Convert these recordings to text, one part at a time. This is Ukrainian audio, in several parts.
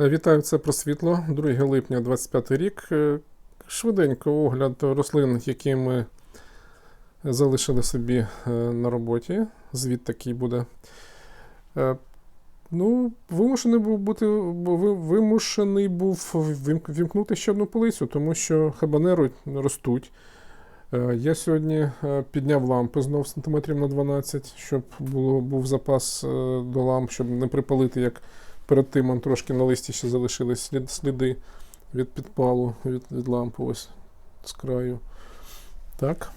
Вітаю, це про світло. 2 липня 25 рік. Е, Швиденько огляд рослин, які ми залишили собі е, на роботі. Звіт такий буде. Е, Ну, вимушений був бути вимушений був вім- вімкнути ще одну полицю, тому що хабанери ростуть. Я сьогодні підняв лампи знов сантиметрів на 12, щоб було, був запас до ламп, щоб не припалити, як перед тим он трошки на листі ще залишились слід, сліди від підпалу, від, від лампи ось з краю. Так.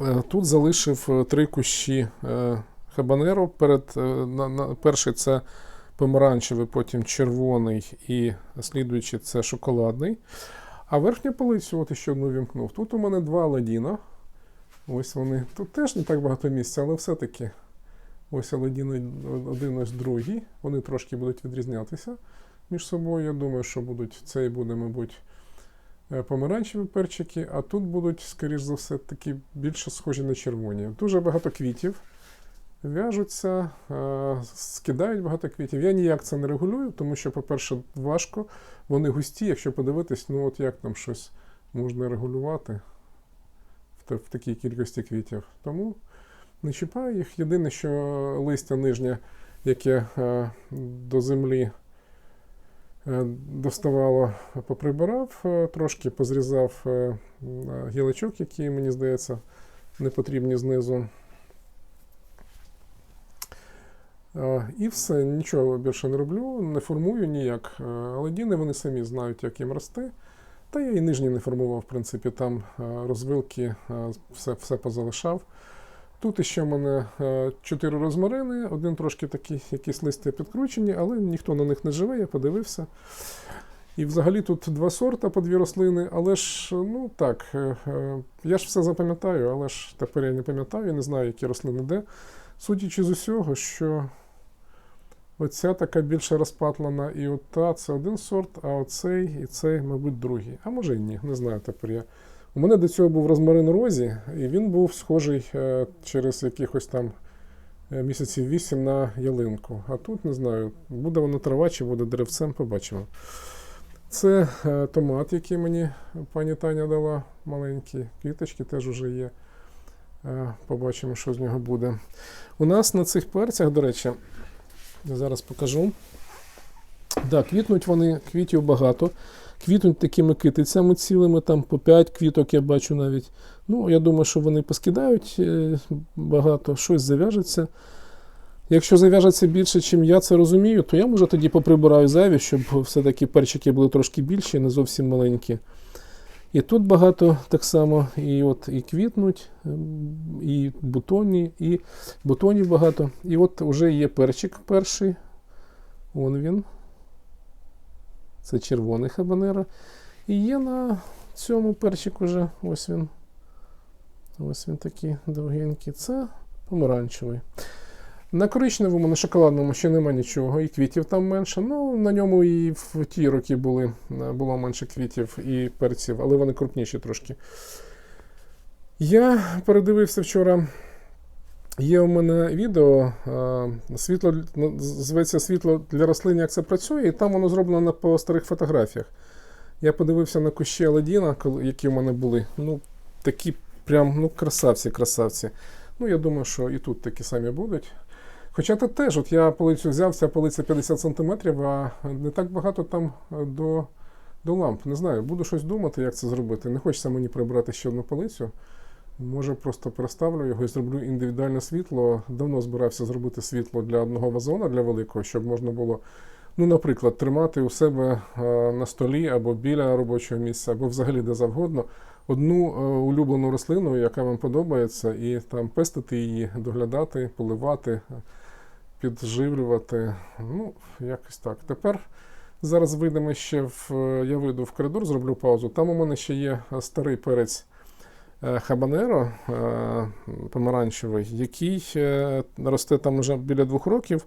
Е, Тут залишив е, три кущі е, хабанеро. Перед, на, на, перший це помаранчевий, потім червоний і слідуючий це шоколадний. А верхню полицю, от ще одну вімкнув. Тут у мене два Аладдіна. Ось вони. Тут теж не так багато місця, але все-таки ось Аладдін один, ось другий. Вони трошки будуть відрізнятися між собою. Я думаю, що будуть цей буде, мабуть, е, помаранчеві перчики, а тут будуть, скоріш за все, такі більше схожі на червоні. Дуже багато квітів. В'яжуться, е, скидають багато квітів. Я ніяк це не регулюю, тому що, по-перше, важко. Вони густі, якщо подивитись, ну от як там щось можна регулювати в такій кількості квітів. Тому не чіпаю їх. Єдине, що листя нижнє, яке е, до землі е, доставало, поприбирав, е, трошки позрізав гілочок, які, мені здається, не потрібні знизу. І все, нічого більше не роблю, не формую ніяк. Е, Аладдіни вони самі знають, як їм рости. Та я і нижні не формував, в принципі, там розвилки, все, все позалишав. Тут іще в мене е, чотири розмарини, один трошки такий, якісь листя підкручені, але ніхто на них не живе, я подивився. І взагалі тут два сорта по дві рослини, але ж, ну так, е, е, я ж все запам'ятаю, але ж тепер я не пам'ятаю, я не знаю, які рослини де. Судячи з усього, що оця така більше розпатлана, і ота це один сорт, а оцей і цей, мабуть, другий. А може і ні, не знаю тепер я. У мене до цього був розмарин розі, і він був схожий е, через якихось там е, місяців вісім на ялинку. А тут не знаю, буде воно трава чи буде деревцем, побачимо. Це е, томат, який мені пані Таня дала маленькі. Квіточки теж вже є. Побачимо, що з нього буде. У нас на цих перцях, до речі, я зараз покажу. Да, квітнуть вони, квітів багато. Квітнуть такими китицями цілими, там по 5 квіток я бачу навіть. Ну, я думаю, що вони поскидають е, багато, щось зав'яжеться. Якщо зав'яжеться більше, ніж я це розумію, то я може тоді поприбираю зайві, щоб все-таки перчики були трошки більші, не зовсім маленькі. І тут багато так само, і от і квітнуть, ем, і бутоні, і бутонів багато. І от вже є перчик перший. Вон він. Це червоний хабанера. І є на цьому перчик уже. Ось він. Ось він такий довгенький. Це помаранчевий. На коричневому, на шоколадному ще нема нічого, і квітів там менше. Ну, на ньому і в ті роки були, е, було менше квітів і перців, але вони крупніші трошки. Я передивився вчора. Є у мене відео, е, світло, зветься світло для рослин, як це працює, і там воно зроблено по старих фотографіях. Я подивився на кущі Аладдіна, коли- які в мене були. Ну, такі прям ну, красавці, красавці. Ну, я думаю, що і тут такі самі будуть. Хоча тут теж, от я полицю взяв, ця полиця 50 см, а не так багато там е, до, до ламп. Не знаю, буду щось думати, як це зробити. Не хочеться мені прибрати ще одну полицю. Може, просто переставлю його і зроблю індивідуальне світло. Давно збирався зробити світло для одного вазона, для великого, щоб можна було, ну, наприклад, тримати у себе е, на столі або біля робочого місця, або взагалі де завгодно одну е, улюблену рослину, яка вам подобається, і там пестити її, доглядати, поливати, підживлювати. Ну, якось так. Тепер зараз вийдемо ще в. е, Я вийду в коридор, зроблю паузу. Там у мене ще є старий перець хабанеро е, помаранчевий, який е, росте там вже біля двох років.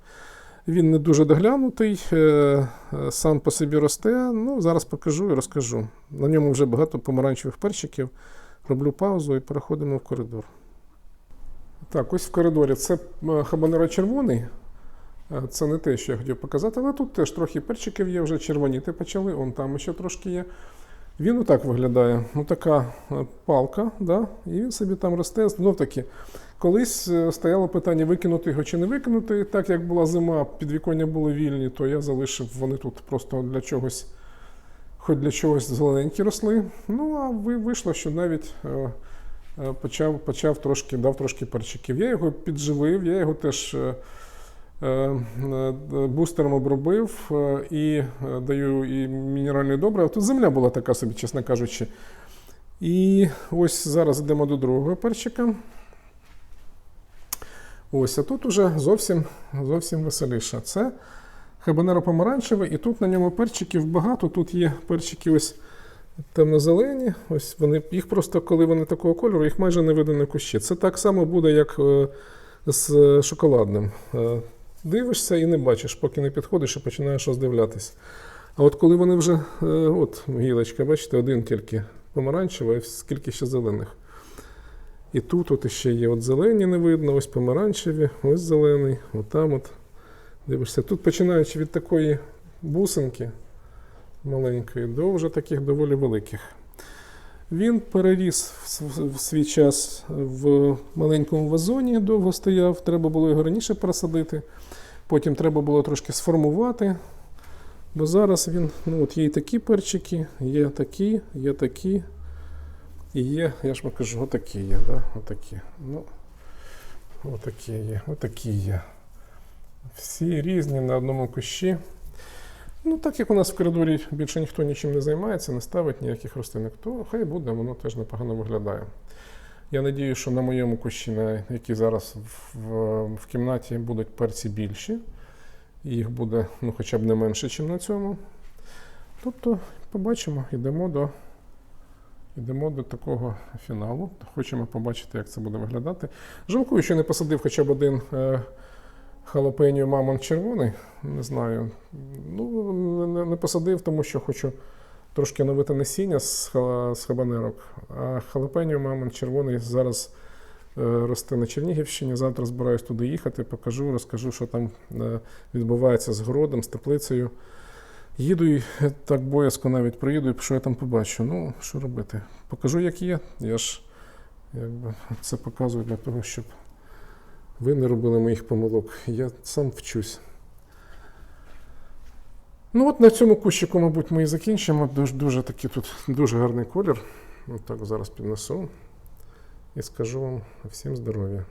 Він не дуже доглянутий, е, е, сам по собі росте. Ну, зараз покажу і розкажу. На ньому вже багато помаранчевих перчиків. Роблю паузу і переходимо в коридор. Так, ось в коридорі це е, хабанеро червоний. Е, Це не те, що я хотів показати, але тут теж трохи перчиків є, вже червоніти почали, он там ще трошки є. Він отак виглядає. Ну, така е, палка, да? і він собі там росте. Знов таки, колись е, стояло питання, викинути його чи не викинути. Так як була зима, підвіконня були вільні, то я залишив вони тут просто для чогось, хоч для чогось зелененькі росли. Ну, а вийшло, що навіть. е, Почав, почав трошки, дав трошки перчиків. Я його підживив, я його теж бустером обробив е, і е, даю і мінеральне добре. Тут земля була така собі, чесно кажучи. І ось зараз йдемо до другого перчика. Ось, а тут уже зовсім, зовсім веселіше. Це хабанеро помаранчеве, і тут на ньому перчиків багато. Тут є перчики ось темно-зелені. Ось вони, їх просто, коли вони такого кольору, їх майже не видно на кущі. Це так само буде, як е, з шоколадним. Дивишся і не бачиш, поки не підходиш і починаєш роздивлятись. А от коли вони вже, е, от гілочка, бачите, один тільки помаранчевий, скільки ще зелених. І тут от ще є от зелені не видно, ось помаранчеві, ось зелений, от от. Дивишся. Тут починаючи від такої бусинки маленької до вже таких доволі великих. Він переріс в свій час в маленькому вазоні, довго стояв, треба було його раніше пересадити. Потім треба було трошки сформувати. Бо зараз він, ну от є і такі перчики, є такі, є такі. І є, я ж вам кажу, отакі є, да? отакі. Ну, отакі є, отакі є. Всі різні на одному кущі. Ну, так як у нас в коридорі більше ніхто нічим не займається, не ставить ніяких рослинок, то хай буде, воно теж непогано виглядає. Я надію, що на моєму кущі, на який зараз в, в, в кімнаті будуть перці більші. Їх буде ну, хоча б не менше, ніж на цьому. Тобто, побачимо, йдемо до, йдемо до такого фіналу. Хочемо побачити, як це буде виглядати. Жалкую, що не посадив хоча б один е, халапеньо мамон червоний. Не знаю. Ну, не, посадив, тому що хочу трошки новити насіння з, з хабанерок. А халапеньо мамон червоний зараз е, росте на Чернігівщині. Завтра збираюсь туди їхати, покажу, розкажу, що там е, відбувається з городом, з теплицею. Їду і так боязко навіть приїду, і що я там побачу. Ну, що робити? Покажу, як є. Я ж якби, це показую для того, щоб ви не робили моїх помилок. Я сам вчусь. Ну от на цьому кущику, мабуть, ми і закінчимо. Дуже, дуже такий тут дуже гарний колір. От так зараз піднесу і скажу вам всім здоров'я.